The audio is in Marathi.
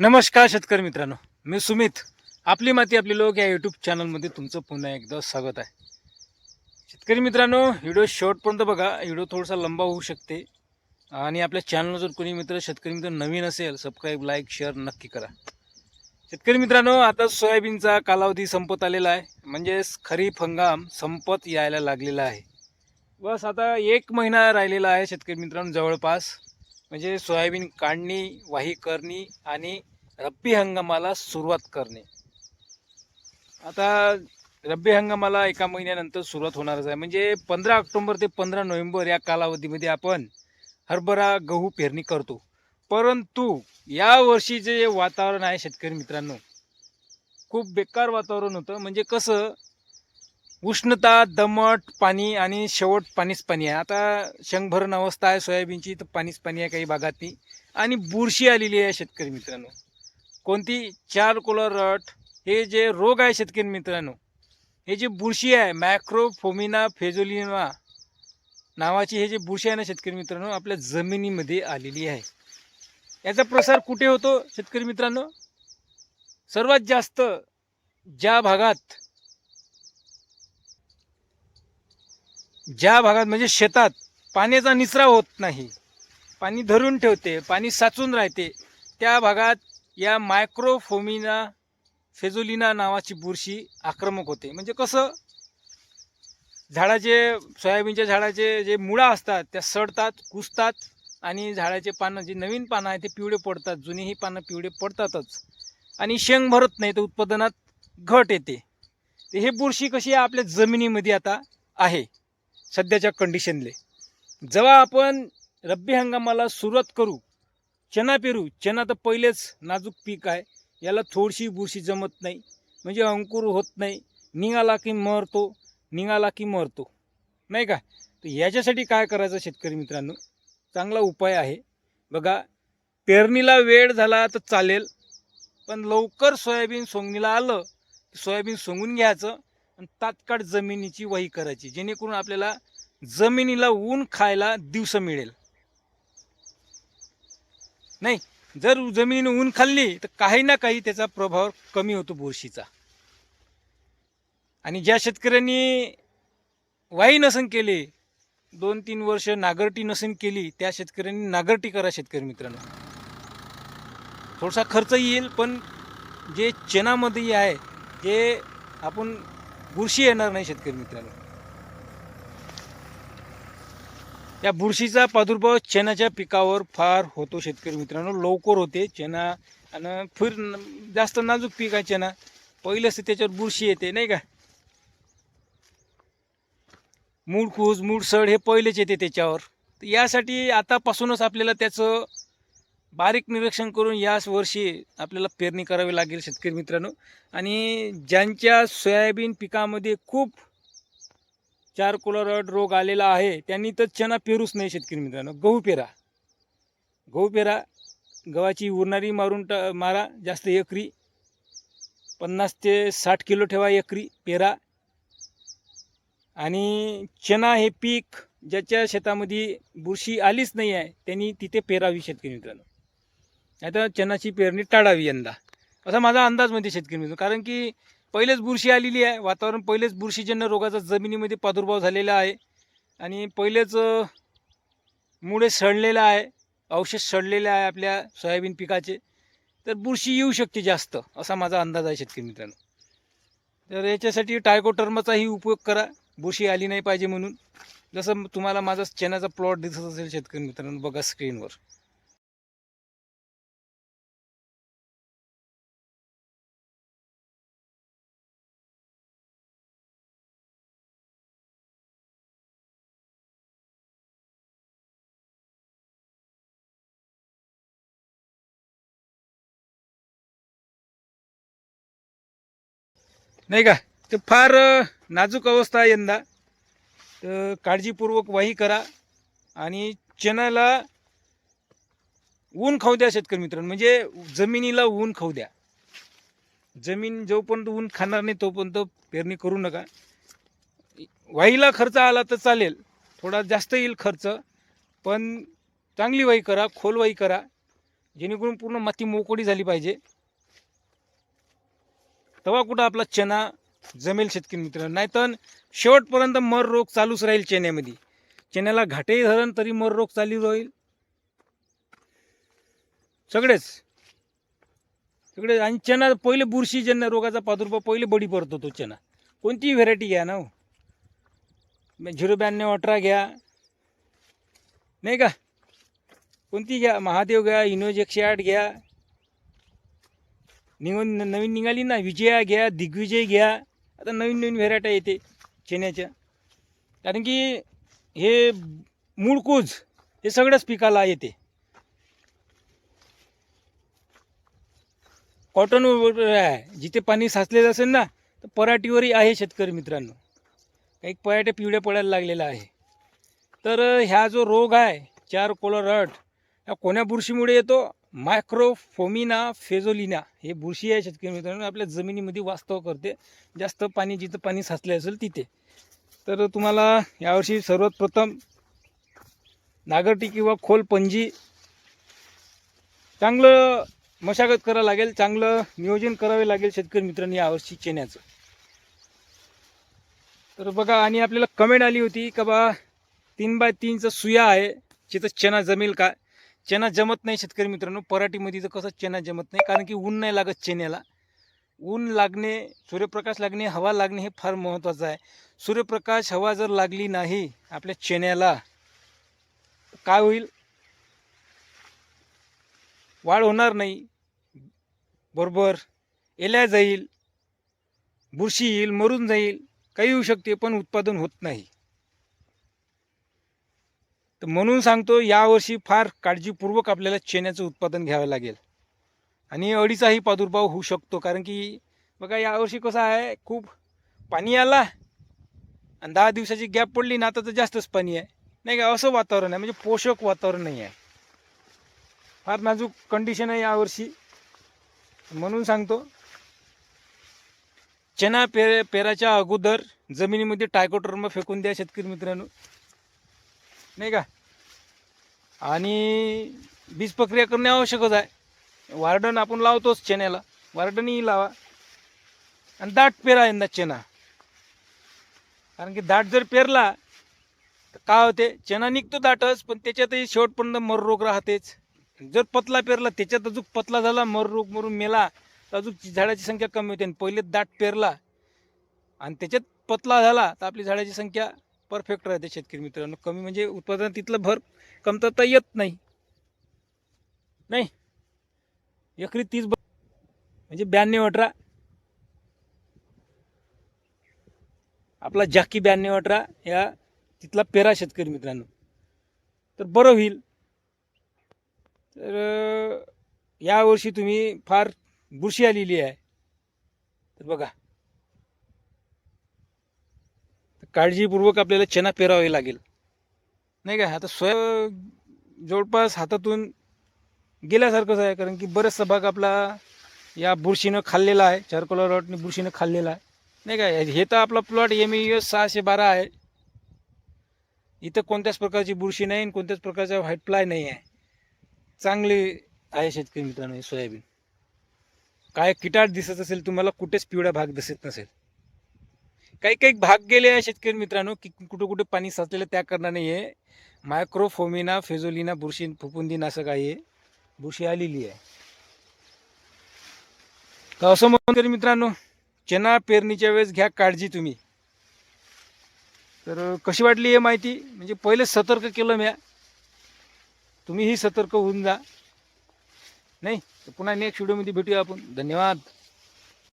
नमस्कार शेतकरी मित्रांनो मी सुमित. आपली माती आपली लोक या यूट्यूब चॅनलमध्ये तुमचं पुन्हा एकदा स्वागत आहे. शेतकरी मित्रांनो व्हिडिओ शेवटपर्यंत बघा. व्हिडिओ थोडासा लंबा होऊ शकते. आणि आपल्या चॅनलवर जर कोणी मित्र शेतकरी मित्र नवीन असेल सबस्क्राईब लाईक शेअर नक्की करा. शेतकरी मित्रांनो आता सोयाबीनचा कालावधी संपत आलेला आहे. म्हणजेच खरीप हंगाम संपत यायला लागलेला आहे. बस आता एक महिना राहिलेला आहे शेतकरी मित्रांनो जवळपास. म्हणजे सोयाबीन काढणी वाही करणी आणि रब्बी हंगामाला सुरुवात करणे. आता रब्बी हंगामाला एका महिन्यानंतर सुरुवात होणारच आहे. म्हणजे पंधरा ऑक्टोबर ते पंधरा नोव्हेंबर या कालावधीमध्ये आपण हरभरा गहू पेरणी करतो. परंतु या जे वातावरण आहे शेतकरी मित्रांनो खूप बेकार वातावरण होतं. म्हणजे कसं उष्णता दमट पाणी आणि शेवट पाणीच पाणी आहे. आता शंभरण अवस्था आहे सोयाबीनची तर पाणीच पाणी आहे काही भागातनी. आणि बुरशी आलेली आहे शेतकरी मित्रांनो. कोणती चार कोलर रट हे जे रोग आहे शेतकरी मित्रांनो हे जे बुरशी आहे मॅक्रोफोमिना फेजोलिना नावाची हे जे बुरशी आहे ना शेतकरी मित्रांनो आपल्या जमिनीमध्ये आलेली आहे. याचा प्रसार कुठे होतो शेतकरी मित्रांनो? सर्वात जास्त ज्या भागात ज्या भागात म्हणजे शेतात पाण्याचा निचरा होत नाही पाणी धरून ठेवते पाणी साचून राहते त्या भागात या मायक्रोफोमिना फेजोलिना नावाची बुरशी आक्रमक होते. म्हणजे कसं? झाडाचे सोयाबीनच्या झाडाचे जे मुळा असतात त्या सडतात कुसतात आणि झाडाचे पानं जे नवीन पानं आहे ते पिवळे पडतात. जुनीही पानं पिवळे पडतातच. आणि शेंग भरत नाही तर उत्पादनात घट येते. हे बुरशी कशी आहे? आपल्या जमिनीमध्ये आता आहे सध्याच्या कंडिशनले जेव्हा आपण रब्बी हंगामाला सुरुवात करू चना पेरू चना तर पहिलेच नाजूक पीक आहे. याला थोडीशी बुरशी जमत नाही. म्हणजे अंकुर होत नाही. निघाला की मरतो निघाला की मरतो. नाही का? तर याच्यासाठी काय करायचं शेतकरी मित्रांनो? चांगला उपाय आहे. बघा पेरणीला वेळ झाला तर चालेल. पण लवकर सोयाबीन सोंगणीला आलं की सोयाबीन सोंगून घ्यायचं आणि तात्काळ जमिनीची वही करायची. जेणेकरून आपल्याला जमिनीला ऊन खायला दिवस मिळेल. नाही जर जमिनीने ऊन खाल्ली तर काही ना काही त्याचा प्रभाव कमी होतो बुरशीचा. आणि ज्या शेतकऱ्यांनी वाई नसन केले दोन तीन वर्ष नागरटी नसन केली त्या शेतकऱ्यांनी नागरटी करा शेतकरी मित्रांनो. थोडासा खर्च येईल पण जे चनामध्ये आहे जे आपण बुरशी येणार नाही शेतकरी मित्रांनो. या बुरशीचा प्रादुर्भाव चेनाच्या पिकावर फार होतो शेतकरी मित्रांनो. लवकर होते चेना आणि फिर जास्त नाजूक पीक आहे चेना. पहिलंच त्याच्यावर बुरशी येते नाही का? मूळ कूज मूळ सड हे पहिलेच येते त्याच्यावर. तर यासाठी आतापासूनच आपल्याला त्याचं बारीक निरीक्षण करून याच वर्षी आपल्याला पेरणी करावी लागेल शेतकरी मित्रांनो. आणि ज्यांच्या सोयाबीन पिकामध्ये खूप चार कोलरड रोग आलेला आहे त्यांनी तर चना पेरूच नाही शेतकरी मित्रांनो. गहू पेरा. गहू पेरा गव्हाची उरणारी मारून ट मारा जास्त एकरी पन्नास ते साठ किलो ठेवा एकरी पेरा. आणि चना हे पीक ज्याच्या शेतामध्ये बुरशी आलीच नाही आहे त्यांनी तिथे पेरावी शेतकरी मित्रांनो. नाही तर चनाची पेरणी टाळावी यंदा. असा माझा अंदाज म्हणते शेतकरी मित्रांनो. कारण की पहिलेच बुरशी आलेली आहे. वातावरण पहिलेच बुरशीजन्य रोगाचा जमिनीमध्ये प्रादुर्भाव झालेला आहे. आणि पहिलेच मुळे सडलेलं आहे. अवशेष सडलेले आहे आपल्या सोयाबीन पिकाचे. तर बुरशी येऊ शकते जास्त असा माझा अंदाज आहे शेतकरी मित्रांनो. तर याच्यासाठी टायकोटर्माचाही उपयोग करा. बुरशी आली नाही पाहिजे म्हणून. जसं तुम्हाला माझा चण्याचा प्लॉट दिसत असेल शेतकरी मित्रांनो बघा स्क्रीनवर नाही का? ते फार नाजूक अवस्था आहे यंदा. तर काळजीपूर्वक वाही करा आणि चणाला ऊन खाऊ द्या शेतकरी मित्रांनो. म्हणजे जमिनीला ऊन खाऊ द्या. जमीन जोपर्यंत ऊन खाणार नाही तोपर्यंत पेरणी करू नका. वाहीला खर्च आला तर चालेल. थोडा जास्त येईल खर्च. पण चांगली वाही करा खोल वाही करा. जेणेकरून पूर्ण माती मोकळी झाली पाहिजे. तेव्हा कुठं आपला चना जमेल शेतकरी मित्रांनो. नाहीतर शेवटपर्यंत मर रोग चालूच राहील चण्यामध्ये चण्याला घाटेही धरण तरी मर रोग चालू राहील सगळेच. सगळे आणि चना पहिले बुरशीजन्य रोगाचा प्रादुर्भाव पहिले बळी पडतो तो चना. कोणतीही व्हेरायटी घ्या ना हो. झिरो ब्याण्णव अठरा घ्या. नाही का? कोणती घ्या? महादेव घ्या इनोज एकशे आठ घ्या. निघून नवीन निघाली ना. विजया घ्या दिग्विजय घ्या. आता नवीन नवीन व्हेरायट्या येते चण्याच्या कारण की हे मूळकूज हे सगळ्याच पिकाला येते. कॉटन आहे. जिथे पाणी साचलेलं असेल ना तर पराठीवरही आहे शेतकरी मित्रांनो. काही पराठे पिवळ्या पडायला लागलेला आहे. तर ह्या जो रोग आहे चार कोलरट ह्या कोण्या बुरशीमुळे येतो? मायक्रोफोमिना फेझोलिना हे बुरशी आहे शेतकरी मित्रांनो. आपल्या जमिनीमध्ये वास्तव करते. जास्त पाणी जिथं पाणी साचले असेल तिथे. तर तुम्हाला यावर्षी सर्वात प्रथम नागरटी किंवा खोल पंजी चांगलं मशागत करावं लागेल चांगलं नियोजन करावे लागेल शेतकरी मित्रांनी यावर्षी चेन्याचं. तर बघा आणि आपल्याला कमेंट आली होती का बा तीन बाय तीनचं सुया आहे. तिथं चना जमेल का? चेना जमत नाही शेतकरी मित्रांनो. पराठीमध्ये तर कसं चेना जमत नाही कारण की ऊन नाही लागत चण्याला. ऊन लागणे सूर्यप्रकाश लागणे हवा लागणे हे फार महत्त्वाचं आहे. सूर्यप्रकाश हवा जर लागली नाही आपल्या चेन्याला काय होईल? वाढ होणार नाही. बरोबर. एल्या जाईल बुरशी येईल मरून जाईल काही होऊ शकते पण उत्पादन होत नाही. तर म्हणून सांगतो यावर्षी फार काळजीपूर्वक आपल्याला चण्याचं उत्पादन घ्यावं लागेल. आणि अडीचाही प्रादुर्भाव होऊ शकतो कारण की बघा यावर्षी कसं आहे खूप पाणी आला आणि दहा दिवसाची गॅप पडली ना आता तर जास्तच पाणी आहे. नाही का असं वातावरण आहे म्हणजे पोषक वातावरण नाही आहे. फार नाजूक कंडिशन आहे यावर्षी. म्हणून सांगतो चना पे पेराच्या अगोदर जमिनीमध्ये टायकोटर्म फेकून द्या शेतकरी मित्रांनो. नाही का? आणि बीज प्रक्रिया करणे आवश्यकच आहे. वार्डन आपण लावतोच चण्याला वार्डनही लावा. आणि दाट पेरा यंदा चेना. कारण की दाट जर पेरला तर काय होते? चेना निघतो दाटच पण त्याच्यातही शेवटपर्यंत मर रोग राहतेच. जर पतला पेरला त्याच्यात अजून पतला झाला मर रोग मरून मेला तर अजून झाडाची संख्या कमी होते. आणि पहिले दाट पेरला आणि त्याच्यात पतला झाला तर आपली झाडाची संख्या परफेक्ट राहते शेतकरी मित्रांनो. कमी म्हणजे उत्पादन तिथलं भर कमतरता येत नाही. नाही? एकरी तीस ब- म्हणजे ब्याण्णव अठरा. आपला जाकी ब्याण्णव अठरा या तिथला पेरा शेतकरी मित्रांनो. तर बरं होईल. तर यावर्षी तुम्ही फार बुरशी आलेली आहे. तर बघा तर काळजीपूर्वक आपल्याला चना पेरावे लागेल. नाही का? आता सोया जवळपास हातातून गेल्यासारखंच आहे कारण की बरेचसा भाग आपला या बुरशीनं खाल्लेला आहे चारकोला रॉटने बुरशीनं खाल्लेला आहे. नाही का? हे तर आपला प्लॉट एम ई एस सहाशे बारा आहे. इथं कोणत्याच प्रकारची बुरशी नाही आणि कोणत्याच प्रकारचा व्हाईट फ्लाय नाही आहे. चांगले आहे शेतकरी मित्रांनो सोयाबीन. काय किटाट दिसत असेल तुम्हाला कुठेच पिवळा भाग दिसत नसेल. काही काही भाग गेले आहे शेतकरी मित्रांनो की कुठं कुठे पाणी साचलेलं त्या कारणाने आहे मायक्रोफोमिना फेझोलिना बुरशी फुफुंदी नाशक आहे बुरशी आलेली आहे. तर असं म्हणून तरी मित्रांनो चना पेरणीच्या वेळेस घ्या काळजी तुम्ही. तर कशी वाटली हे माहिती? म्हणजे पहिले सतर्क केलं म्या. तुम्हीही सतर्क होऊन जा. नाही तर पुन्हा नेक्स्ट व्हिडिओमध्ये भेटूया आपण. धन्यवाद.